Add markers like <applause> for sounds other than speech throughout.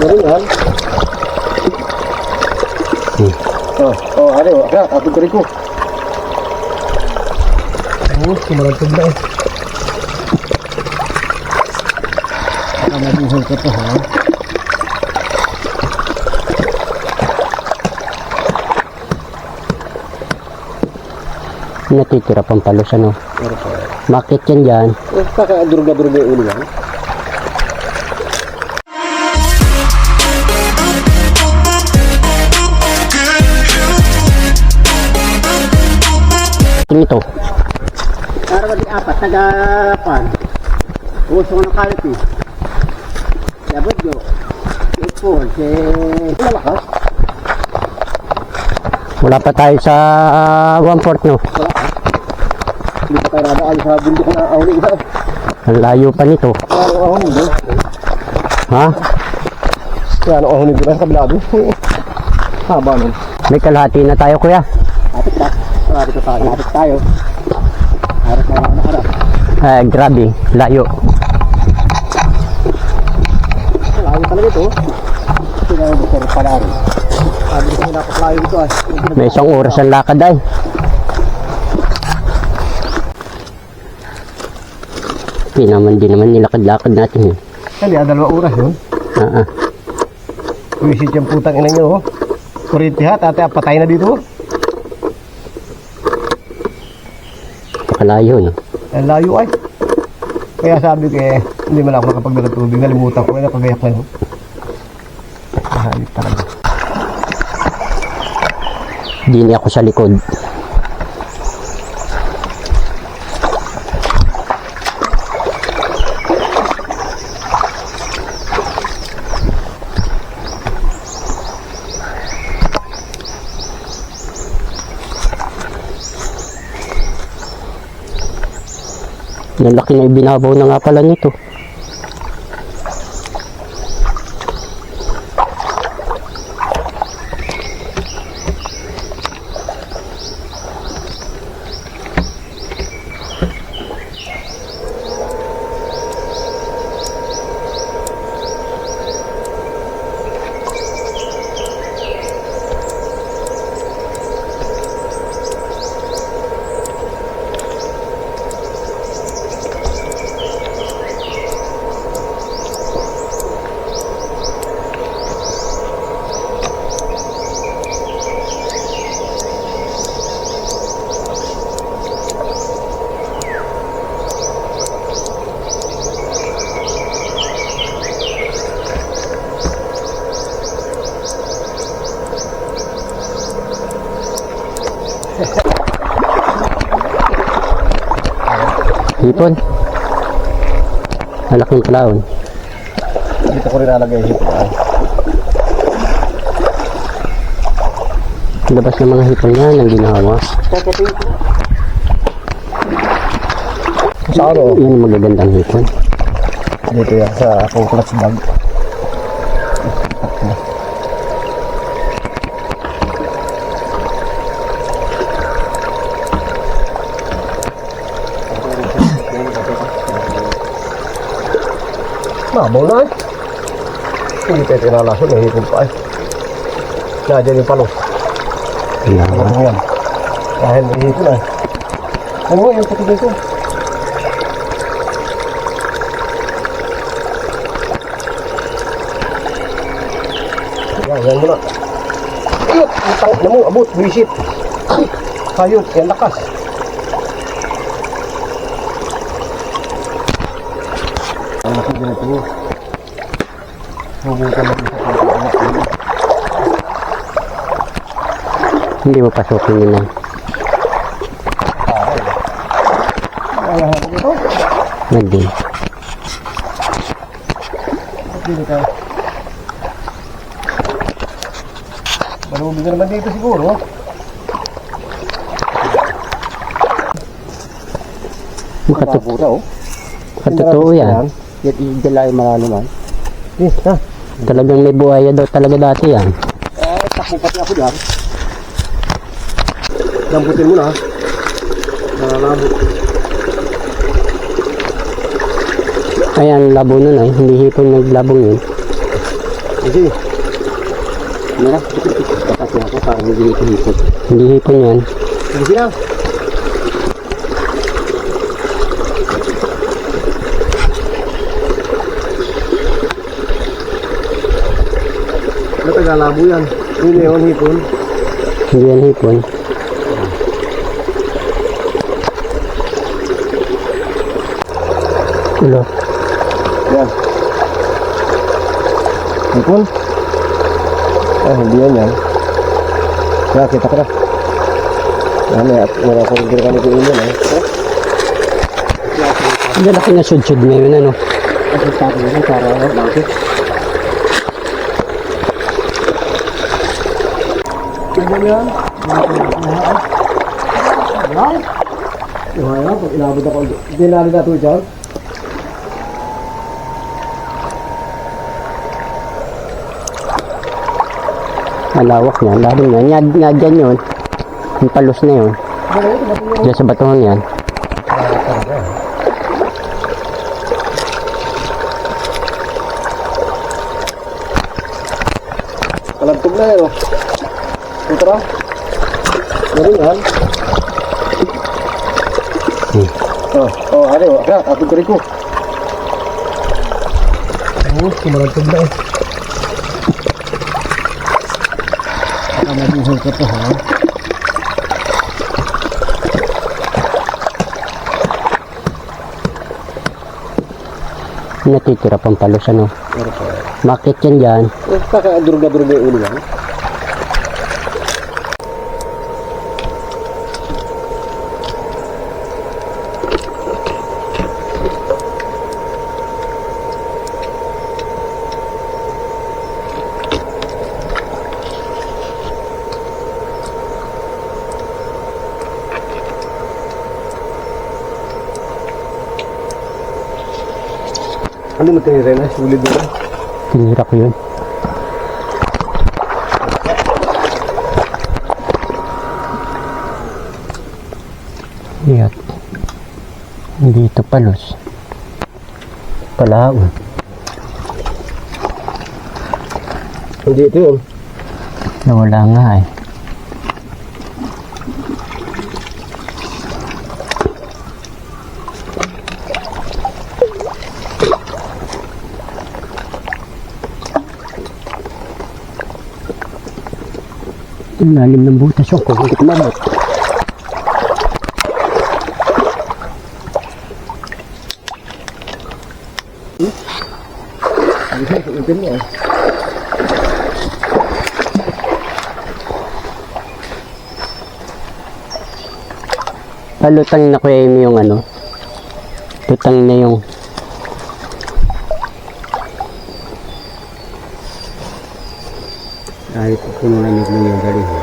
Meron yan. Hmm. Oh, oh, ano, kaya, tapos ko rin ko. Oh, sumaragtag na eh. Kamabuhay ka pa ha. Natitira pang palos ano. Bakit yan dyan? Eh, kaka-durga-durga yung ulo yan. Ito ito. Para ba di apat, taga-pan. Uso ko ng kalit eh. Si Abadyo. Si Paul, si... Malakas. Wala pa tayo sa uh, one fourth no. Hindi pa tayo nadaan sa bundok na ahuli na. Ang layo pa nito. Ano ahuli doon? Ha? Ano ahuli doon sa kabila doon? <laughs> Haba nun. May kalahati na tayo kuya. Lapit na. Na tayo. Lapit tayo. Harap na lang nakarap. Eh, grabe. Layo. Layo talaga ito. Kasi nga gusto rin pala rin. Sabi ko napakalayo ito ah. May isang oras ang lakad ay. Hindi naman, di naman nilakad-lakad natin eh. Kali dalawa oras yun. Ah, ah. Visit yung putang ina nyo oh. Kuriti ha, tate patay na dito Pakalayo no. Ang layo ay. Kaya sabi ko eh, hindi man ako nakapagdala tubig. Nalimutan ko eh, nakagayak na yun. Mahalit talaga. Dini ako sa likod. Ang laki na ibinabaw na nga pala nito. Hipon. Malaking palaon. Dito ko rin nalagay hito ah. Labas ng mga hipon yan ang ginawa. Sa ano? Yan ang magagandang hipon. Dito yan, sa akong clutch bag. Mabaw na eh. Hindi tayo tinalaso, nahihipon pa eh. Nandiyan yung palos. Yan. Ano yan? Dahil nahihipon na eh. Ano mo, yung puti dito. Yan, yan muna. Ayot! Ang tangit na mo, abot, visit. Hayot, yan lakas. Ang laki din ito. Hubukan natin sa pagkakas. Hindi mo pasukin yun lang. Ito. Hindi. Dito tayo. Malubig na naman dito siguro. Mabura oh. makatotoo yan. Yan idala yung malalaman. Yes, ha. Talagang may buhaya daw talaga dati yan. Eh, takbo pati ako dyan. Damputin mo na. Nalalabo. Ayan, labo nun ay. Hindi hipon naglabong yun. Sige. Mira, tapos ako para hindi ko hipot. Hindi hipon yan. Sige na. Ano tagalabo yan? Hindi yun, hipon. Hindi yan hipon. Ulo. Yan. Hipon? Ah, hindi yan yan. Kaya kita ko na. Ano ya, wala ko hindi ka nito ino na. Hindi laki na sudsud ngayon ano. Sa akin yun, para bakit? Ano yan? Yung ayaw, pag inabot ako, hindi namin nato dyan. Malawak na. Lalim na. Nga, nga dyan yun. Yung palos na yun. Diyan sa batuhan yan. Palagtog na yun. Ito ra. Ganun yan. Hmm. Oh, oh, ano, kaya, atog ko rin ko. Oh, kumalagtog na eh. Baka mabuhay ka pa ha. Natitira pang palos ano. Bakit yan dyan? Eh, baka durga-durga yung ulo yan. Ano mo rin? Sulit mo. Tinira ko yun. Iyat. Dito palos. Palaon. Hindi ito yun. Nawala nga eh. Ang lalim ng butas kumabot. Hindi siya, ito mo eh. Palutang na kuya yung ano. Lutang na yung Kahit kung lang yung galing.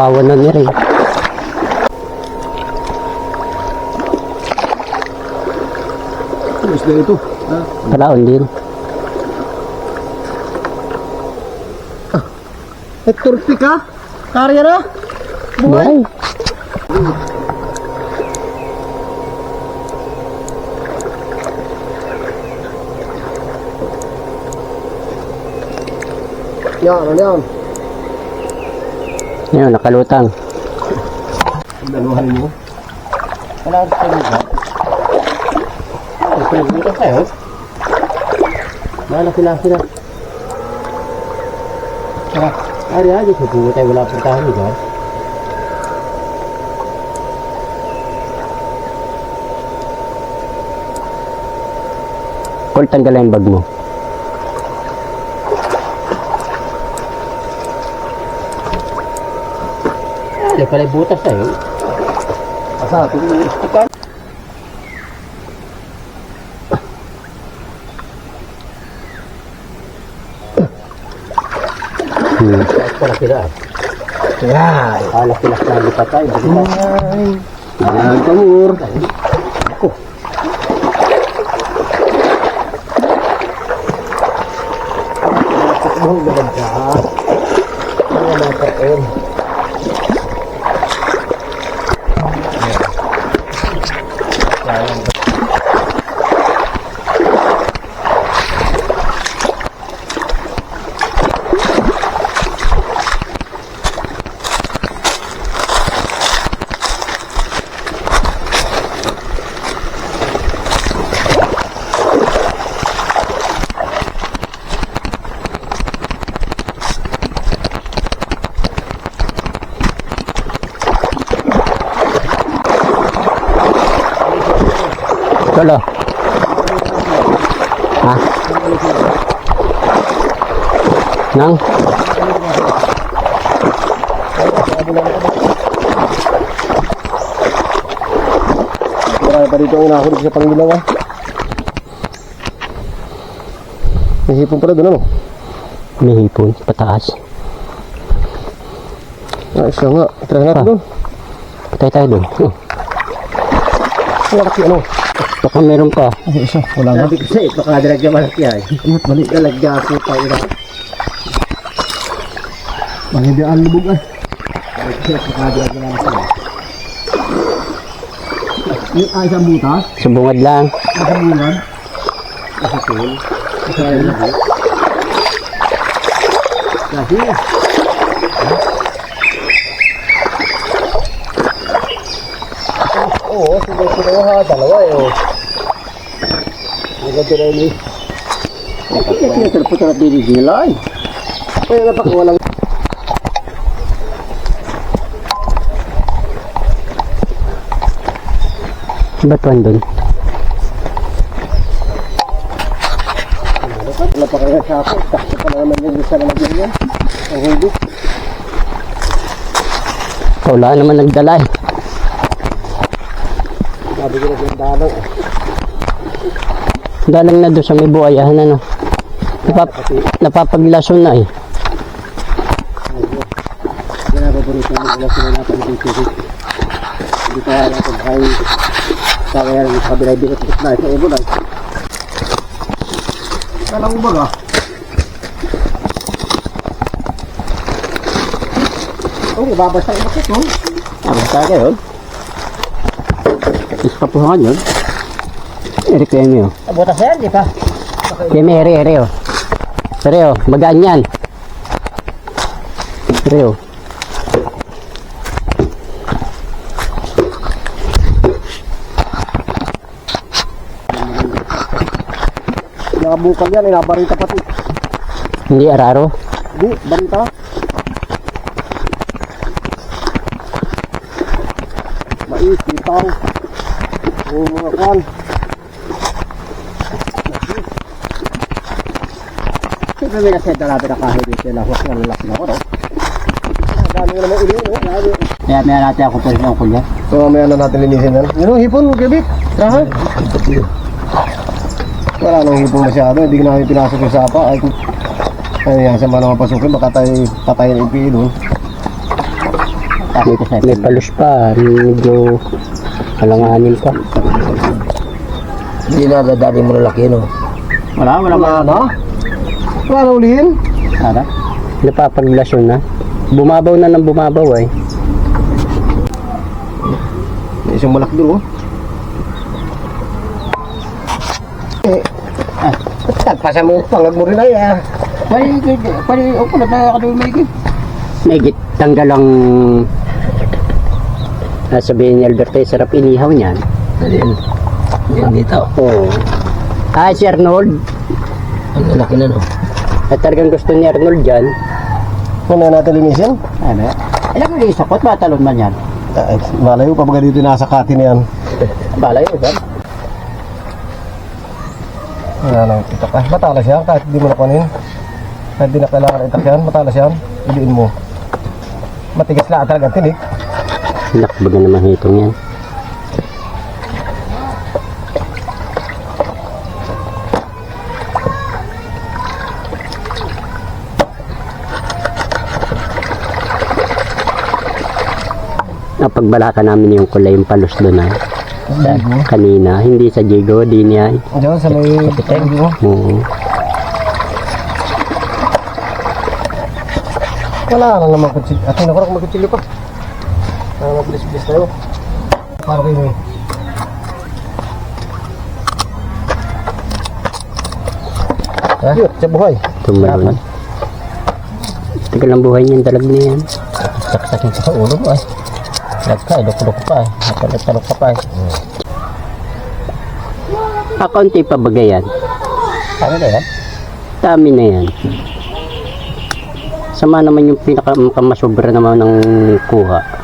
Binabawan na niya rin. Ano isda ito? Ha? Palaon din. Hector ka? Karya na? Buhay. Yan, ano yan? Ngayon, nakalutang. Daluhan mo. Wala sa mga. Ay, pinagbukas tayo. Wala sila sila. Tara, ari aja sa buo tayo wala puntahan ni God. Call tanggal yung bag mo. Kaya pala butas sa'yo. Asa, tumistikan. Hmm. Para sila. Yan. Alak-ilak na lupa tayo. Yan. Yan, tawur. Ako. Ang ganda. Ang ganda. Ang ganda. Nang? Marami pa dito ang nakakulit sa pangilaw ah. May hipon pala doon ano? May hipon. Pataas. Ah, isa nga. Try natin Ah. doon. Patay tayo doon. Oh, Ang laki ano? baka meron pa. Ay, isa. Wala nga. Sabi ko sa'yo, baka dalagya malaki ay. Ingat, mali. Dalagya po tayo na. Ang lubog ay. Dalagya malaki ay. Ay isang butas, Subungad lang. isang bulan. Isa pool. Isa ay lahat. Kasi, Oo, sige, sige ha, dalawa eh. oh. Ang ganda yun eh. Bakit yung tinatapos na dinigilay? Kaya na baka walang... Batuan doon. Wala pa kaya sa ako. Takso pa naman yung isa na nagyan yan. Ang hindi. Wala naman nagdala eh. Sabi ko na yung dalaw. Dalang na doon sa may buhayahan ano. Napap napapaglason na eh. Kaya paborito mo wala sila natin TV. Hindi kaya natin kay... Kaya lang sa kabila bilot na sa ibo lang. Kala mo ba ka? Oh, babasa yung bakit mo. Ano tayo yun? Iskapuhan yun. Eri Kemi oh. Butas yan, di pa? Kemi, eri, eri oh. Eri oh, magaan yan. Eri oh. Nakabukal yan, inabarita pati. Hindi araro. Di, barita. Mais, sitaw. Yung mga kwan. Siyempre may kasi dalabi na kahit dito lang. Huwag na lalaki na ako, no? Dami ko naman uli, no? Dami. Kaya may natin ako pa ng kulya. So, mamaya na natin linisin yan. Yun ang hipon, Kebik. Traha. Wala nang hipon masyado. Hindi ko namin pinasok yung sapa. Ay, kung ano yan, sa mga mapasukin, baka tayo patayin ang ipi doon. May, may palus pa. Medyo kalanganin pa. Hindi na dadali mo lalaki, no? Wala, Wala na? Wala na ulihin? Ara? Napapaglason na. Bumabaw na ng bumabaw eh. May isang malaki doon, oh. Eh, ah, tagpasa mo, pangag mo rin ay, ah. Pwede, pwede, ako na tayo ako may git. May git, tanggal ang ah, sabihin ni Alberto, eh, sarap inihaw niyan. Yan dito. Oo. Ah, si Arnold. Ang lalaki na, no? At talagang gusto ni Arnold dyan. Muna natin linisin. Ano? Alam mo, isakot, matalon man yan. Ay, malayo pa baga dito nasa katin yan. Balay, ba? Wala nang itak. Ah, matalas yan kahit hindi mo na kunin. Kahit hindi na kailangan itak yan, matalas yan. Iliin mo. Matigas lang talaga ang tinik. Nakbaga na mahitong yan. napagbalakan namin yung kulay yung palos doon ay ah. Kanina, hindi sa Jigo, di niya. Diyan sa may kapiteng. Oo. Wala lang naman kutsilyo. At hindi ko magkutsilyo pa. Para mabilis-bilis tayo. Para kayo eh. Ha? Sa buhay. Tumalon. Tagal ang buhay niyan, dalag na yan. Saksakin sa ulo mo ay. Lagka, dok-dok pa eh. Natalok ka pa eh. Akaunti pa bagay yan. Sabi na yan? Dami na yan. Sama naman yung pinaka makamasubra naman ng kuha.